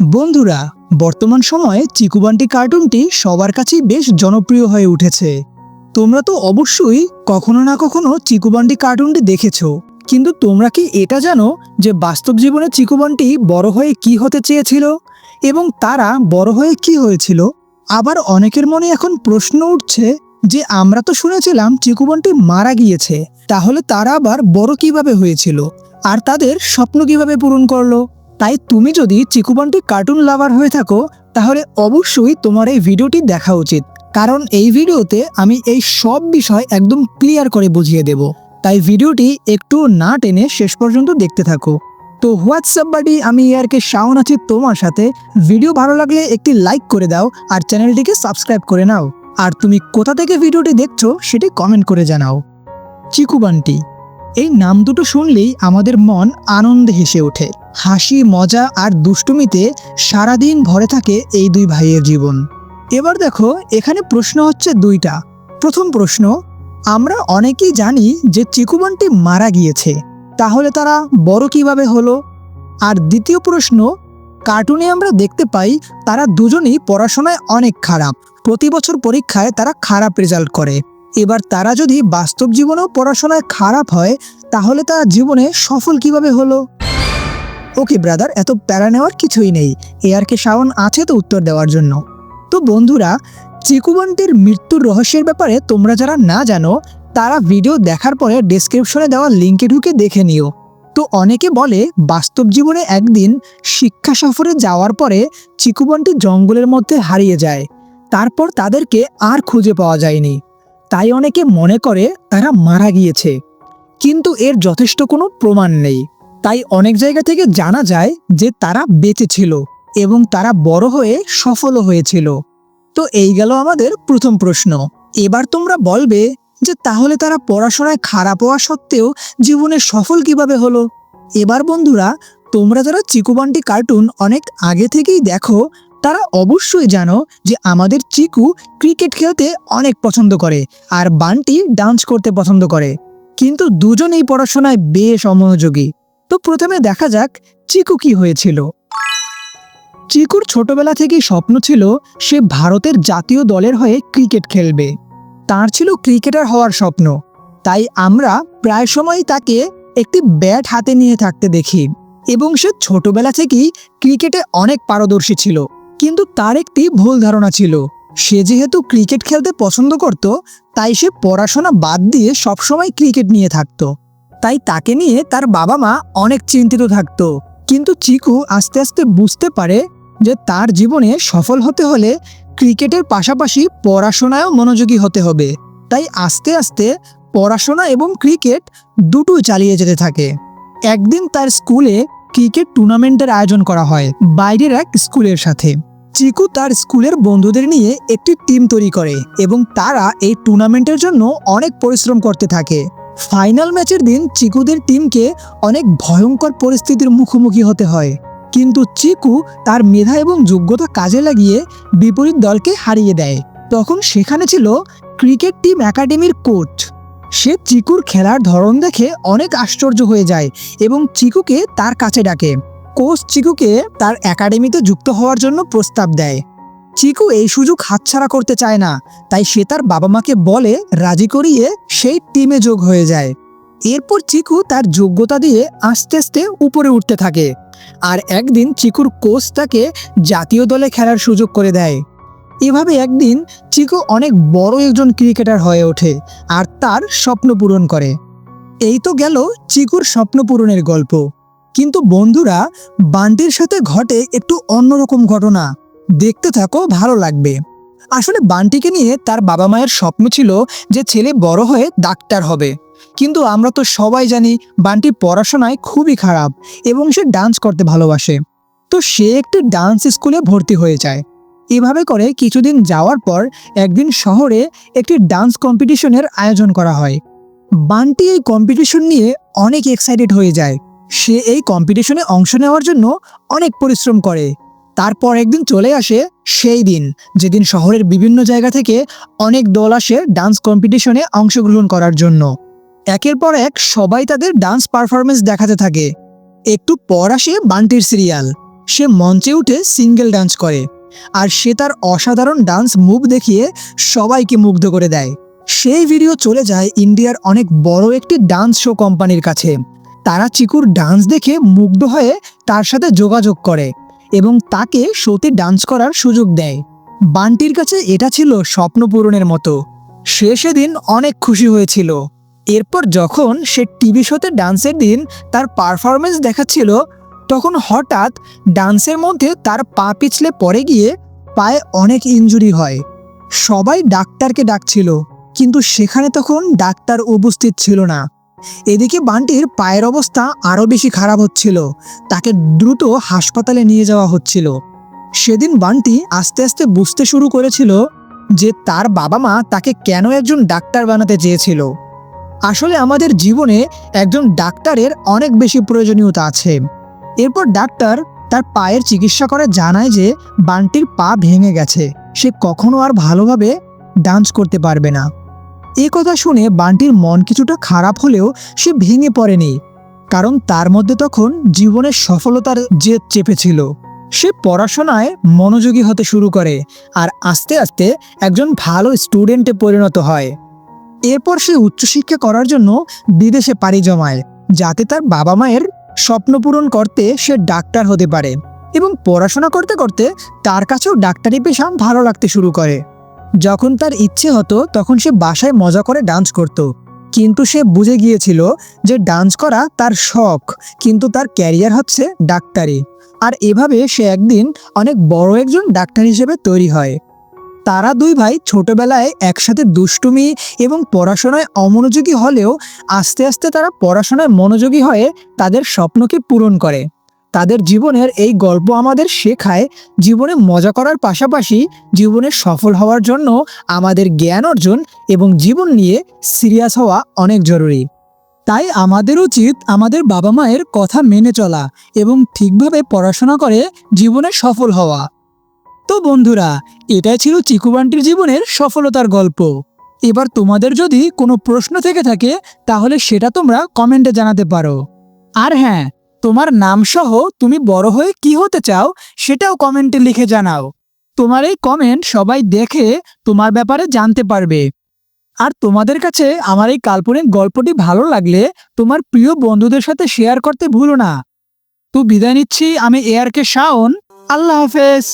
বন্ধুরা, বর্তমান সময়ে চিকুবান্টি কার্টুনটি সবার কাছেই বেশ জনপ্রিয় হয়ে উঠেছে। তোমরা তো অবশ্যই কখনো না কখনো চিকুবান্টি কার্টুনটি দেখেছ, কিন্তু তোমরা কি এটা জানো যে বাস্তব জীবনে চিকুবান্টি বড় হয়ে কি হতে চেয়েছিল এবং তারা বড় হয়ে কি হয়েছিল? আবার অনেকের মনে এখন প্রশ্ন উঠছে যে আমরা তো শুনেছিলাম চিকুবান্টি মারা গিয়েছে, তাহলে তারা আবার বড় কীভাবে হয়েছিল? আর তাদের স্বপ্ন কীভাবে পূরণ করল? তাই তুমি যদি চিকুবান্টি কার্টুন লাভার হয়ে থাকো, তাহলে অবশ্যই তোমার এই ভিডিওটি দেখা উচিত। কারণ এই ভিডিওতে আমি এই সব বিষয় একদম ক্লিয়ার করে বুঝিয়ে দেব। তাই ভিডিওটি একটু না টেনে শেষ পর্যন্ত দেখতে থাকো। তো হোয়াটসঅ্যাপ বাডি আমি ইয়ারকে শাওন আছি তোমার সাথে। ভিডিও ভালো লাগলে একটি লাইক করে দাও আর চ্যানেলটিকে সাবস্ক্রাইব করে নাও। আর তুমি কোথা থেকে ভিডিওটি দেখছ সেটি কমেন্ট করে জানাও। চিকুবান্টি এই নাম দুটো শুনলেই আমাদের মন আনন্দে হেসে ওঠে। হাসি, মজা আর দুষ্টুমিতে সারাদিন ভরে থাকে এই দুই ভাইয়ের জীবন। এবার দেখো, এখানে প্রশ্ন হচ্ছে দুইটা। প্রথম প্রশ্ন, আমরা অনেকেই জানি যে চিকুবান্টি মারা গিয়েছে, তাহলে তারা বড় কীভাবে হলো? আর দ্বিতীয় প্রশ্ন, কার্টুনে আমরা দেখতে পাই তারা দুজনেই পড়াশোনায় অনেক খারাপ। প্রতি বছর পরীক্ষায় তারা খারাপ রেজাল্ট করে। এবার তারা যদি বাস্তব জীবনেও পড়াশোনায় খারাপ হয়, তাহলে তারা জীবনে সফল কীভাবে হলো? ওকে ব্রাদার এত প্যারা নেওয়ার কিছুই নেই। এ আর কে শাওন আছে তো উত্তর দেওয়ার জন্য। তো বন্ধুরা চিকুবান্টির মৃত্যুর রহস্যের ব্যাপারে তোমরা যারা না জানো, তারা ভিডিও দেখার পরে ডেসক্রিপশনে দেওয়া লিঙ্কে ঢুকে দেখে নিও। তো অনেকে বলে, বাস্তব জীবনে একদিন শিক্ষা সফরে যাওয়ার পরে চিকুবান্টি জঙ্গলের মধ্যে হারিয়ে যায়। তারপর তাদেরকে আর খুঁজে পাওয়া যায়নি। তাই অনেকে মনে করে তারা মারা গিয়েছে। কিন্তু এর যথেষ্ট কোনো প্রমাণ নেই। তাই অনেক জায়গা থেকে জানা যায় যে তারা বেঁচে ছিল এবং তারা বড় হয়ে সফলও হয়েছিল। তো এই গেল আমাদের প্রথম প্রশ্ন। এবার তোমরা বলবে যে তাহলে তারা পড়াশোনায় খারাপ হওয়া সত্ত্বেও জীবনে সফল কীভাবে হলো? এবার বন্ধুরা, তোমরা যারা চিকুবান্টি কার্টুন অনেক আগে থেকেই দেখো, তারা অবশ্যই জানো যে আমাদের চিকু ক্রিকেট খেলতে অনেক পছন্দ করে আর বান্টি ডান্স করতে পছন্দ করে। কিন্তু দুজনেই পড়াশোনায় বেশ অমনোযোগী। তো প্রথমে দেখা যাক চিকু কি হয়েছিল। চিকুর ছোটবেলা থেকেই স্বপ্ন ছিল সে ভারতের জাতীয় দলের হয়ে ক্রিকেট খেলবে। তার ছিল ক্রিকেটার হওয়ার স্বপ্ন। তাই আমরা প্রায় সময় তাকে একটি ব্যাট হাতে নিয়ে থাকতে দেখি এবং সে ছোটবেলা থেকেই ক্রিকেটে অনেক পারদর্শী ছিল। কিন্তু তার একটি ভুল ধারণা ছিল। সে যেহেতু ক্রিকেট খেলতে পছন্দ করত, তাই সে পড়াশোনা বাদ দিয়ে সবসময় ক্রিকেট নিয়ে থাকতো। তাই তাকে নিয়ে তার বাবা মা অনেক চিন্তিত থাকতো। কিন্তু চিকু আস্তে আস্তে বুঝতে পারে যে তার জীবনে সফল হতে হলে ক্রিকেটের পাশাপাশি পড়াশোনায়ও মনোযোগী হতে হবে। তাই আস্তে আস্তে পড়াশোনা এবং ক্রিকেট দুটোই চালিয়ে যেতে থাকে। একদিন তার স্কুলে ক্রিকেট টুর্নামেন্টের আয়োজন করা হয় বাইরের এক স্কুলের সাথে। চিকু তার স্কুলের বন্ধুদের নিয়ে একটি টিম তৈরি করে এবং তারা এই টুর্নামেন্টের জন্য অনেক পরিশ্রম করতে থাকে। ফাইনাল ম্যাচের দিন চিকুদের টিমকে অনেক ভয়ঙ্কর পরিস্থিতির মুখোমুখি হতে হয়। কিন্তু চিকু তার মেধা এবং যোগ্যতা কাজে লাগিয়ে বিপরীত দলকে হারিয়ে দেয়। তখন সেখানে ছিল ক্রিকেট টিম একাডেমির কোচ। সে চিকুর খেলার ধরন দেখে অনেক আশ্চর্য হয়ে যায় এবং চিকুকে তার কাছে ডাকে। কোচ চিকুকে তার একাডেমিতে যুক্ত হওয়ার জন্য প্রস্তাব দেয়। চিকু এই সুযোগ হাতছাড়া করতে চায় না। তাই সে তার বাবা মাকে বলে, রাজি করিয়ে সেই টিমে যোগ হয়ে যায়। এরপর চিকু তার যোগ্যতা দিয়ে আস্তে আস্তে উপরে উঠতে থাকে। আর একদিন চিকুর কোচ তাকে জাতীয় দলে খেলার সুযোগ করে দেয়। এভাবে একদিন চিকু অনেক বড় একজন ক্রিকেটার হয়ে ওঠে আর তার স্বপ্ন পূরণ করে। এই তো গেল চিকুর স্বপ্ন পূরণের গল্প। কিন্তু বন্ধুরা, বান্টির সাথে ঘটে একটু অন্যরকম ঘটনা। দেখতে থাকো, ভালো লাগবে। আসলে বান্টিকে নিয়ে তার বাবা মায়ের স্বপ্ন ছিল যে ছেলে বড় হয়ে ডাক্তার হবে। কিন্তু আমরা তো সবাই জানি বান্টি পড়াশোনায় খুবই খারাপ এবং সে ডান্স করতে ভালোবাসে। তো সে একটি ডান্স স্কুলে ভর্তি হয়ে যায়। এভাবে করে কিছুদিন যাওয়ার পর একদিন শহরে একটি ডান্স কম্পিটিশনের আয়োজন করা হয়। বান্টি এই কম্পিটিশন নিয়ে অনেক এক্সাইটেড হয়ে যায়। সে এই কম্পিটিশনে অংশ নেওয়ার জন্য অনেক পরিশ্রম করে। তারপর একদিন চলে আসে সেই দিন, যেদিন শহরের বিভিন্ন জায়গা থেকে অনেক দল আসে ডান্স কম্পিটিশনে অংশগ্রহণ করার জন্য। একের পর এক সবাই তাদের ডান্স পারফরমেন্স দেখাতে থাকে। একটু পর আসে বান্টির সিরিয়াল সে মঞ্চে উঠে সিঙ্গেল ডান্স করে। আর সে তার অসাধারণ ডান্স মুভ দেখিয়ে সবাইকে মুগ্ধ করে দেয়। সেই ভিডিও চলে যায় ইন্ডিয়ার অনেক বড় একটি ডান্স শো কোম্পানির কাছে। তারা চিকুর ডান্স দেখে মুগ্ধ হয়ে তার সাথে যোগাযোগ করে। এবং তাকে শোতে ডান্স করার সুযোগ দেয়। বান্টির কাছে এটা ছিল স্বপ্ন পূরণের মতো। সে সেদিন অনেক খুশি হয়েছিল। এরপর যখন সে টিভি শোতে ডান্সের দিন তার পারফরমেন্স দেখাচ্ছিল, তখন হঠাৎ ডান্সের মধ্যে তার পা পিছলে পড়ে গিয়ে পায়ে অনেক ইনজুরি হয়। সবাই ডাক্তারকে ডাকছিল, কিন্তু সেখানে তখন ডাক্তার উপস্থিত ছিল না। এদিকে বান্টির পায়ের অবস্থা আরও বেশি খারাপ হচ্ছিল। তাকে দ্রুত হাসপাতালে নিয়ে যাওয়া হচ্ছিল। সেদিন বান্টি আস্তে আস্তে বুঝতে শুরু করেছিল যে তার বাবা মা তাকে কেন একজন ডাক্তার বানাতে চেয়েছিল। আসলে আমাদের জীবনে একজন ডাক্তারের অনেক বেশি প্রয়োজনীয়তা আছে। এরপর ডাক্তার তার পায়ের চিকিৎসা করে জানায় যে বান্টির পা ভেঙে গেছে। সে কখনো আর ভালোভাবে ডান্স করতে পারবে না। এ কথা শুনে বান্টির মন কিছুটা খারাপ হলেও সে ভেঙে পড়েনি, কারণ তার মধ্যে তখন জীবনের সফলতার জেদ চেপেছিল। সে পড়াশোনায় মনোযোগী হতে শুরু করে আর আস্তে আস্তে একজন ভালো স্টুডেন্টে পরিণত হয়। এরপর সে উচ্চশিক্ষা করার জন্য বিদেশে পাড়ি জমায়, যাতে তার বাবা মায়ের স্বপ্ন পূরণ করতে সে ডাক্তার হতে পারে এবং পড়াশোনা করতে করতে তার কাছেও ডাক্তারি পেশা ভালো লাগতে শুরু করে। যখন তার ইচ্ছে হতো, তখন সে বাসায় মজা করে ডান্স করত। কিন্তু সে বুঝে গিয়েছিল যে ডান্স করা তার শখ, কিন্তু তার ক্যারিয়ার হচ্ছে ডাক্তারি। আর এভাবে সে একদিন অনেক বড় একজন ডাক্তার হিসেবে তৈরি হয়। তারা দুই ভাই ছোটবেলায় একসাথে দুষ্টুমি এবং পড়াশোনায় অমনোযোগী হলেও আস্তে আস্তে তারা পড়াশোনায় মনোযোগী হয়ে তাদের স্বপ্নকে পূরণ করে। তাদের জীবনের এই গল্প আমাদের শেখায় জীবনে মজা করার পাশাপাশি জীবনে সফল হওয়ার জন্য আমাদের জ্ঞান অর্জন এবং জীবন নিয়ে সিরিয়াস হওয়া অনেক জরুরি। তাই আমাদের উচিত আমাদের বাবা মায়ের কথা মেনে চলা এবং ঠিকভাবে পড়াশোনা করে জীবনে সফল হওয়া। তো বন্ধুরা, এটাই ছিল চিকুবান্টির জীবনের সফলতার গল্প। এবার তোমাদের যদি কোনো প্রশ্ন থেকে থাকে, তাহলে সেটা তোমরা কমেন্টে জানাতে পারো। আর হ্যাঁ তোমার নাম সহ তুমি বড় হয়ে কি হতে চাও সেটাও কমেন্টে লিখে জানাও। তোমার এই কমেন্ট সবাই দেখে তোমার ব্যাপারে জানতে পারবে। আর তোমাদের কাছে আমার এই কাল্পনিক গল্পটি ভালো লাগলে তোমার প্রিয় বন্ধুদের সাথে শেয়ার করতে ভুলো না। তো বিদায় নিচ্ছি, আমি এআরকে শাওন। আল্লাহ হাফেজ।